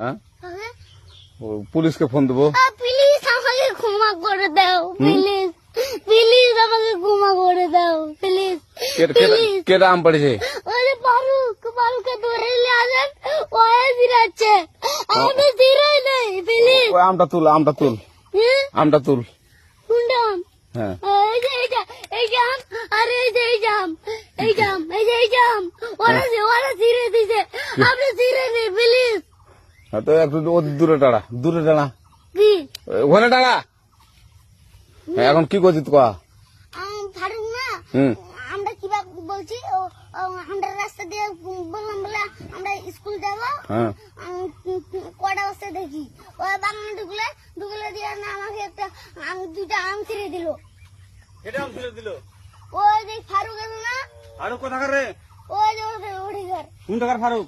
হ্যাঁ আগে ও, পুলিশকে ফোন দেবো প্লিজ আমাকে ক্ষমা করে দাও প্লিজ প্লিজ আমাকে ক্ষমা করে দাও প্লিজ কেটা- কেটা- প্লিজ কেটা আম পড়েছে ওরে ফারুক ফারুককে ধরে নিয়ে আসেন ওয়ে জিরাচ্ছে আমি জিরাই নেই প্লিজ ওই আমটা তুল আমটা তুল আমটা তুল শুনলাম হ্যাঁ এই যে এই যে এই জাম আরে এই যে এই জাম এই জাম এই যে এই জাম ওরা যে ওরা জিরে দিছে আপনি জিরে নেই প্লিজ হ্যাঁ, তো একটু ও দূরে দাঁড়া দূরে কি? ওখানে দাঁড়া হ্যাঁ, এখন কি করছিস কয়া। আম, ফারুক না আমরা কীভাবে বলছি আমরা রাস্তা দিয়ে বললাম বলে আমরা স্কুল যাব। হ্যাঁ। কটা বস্তা দেখি? ওই বাগানে ঢুকলে ঢুকলে দিয়ে না আমাকে একটা দুইটা আম ছিঁড়ে দিল। এটা আম ছিঁড়ে দিল? ওই যে ফারুক না ফারুক কোথাকার রে? ওই যে ওঠে ঘর কোন ফারুক?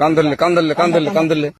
కందులు కందులు కందులు కందులు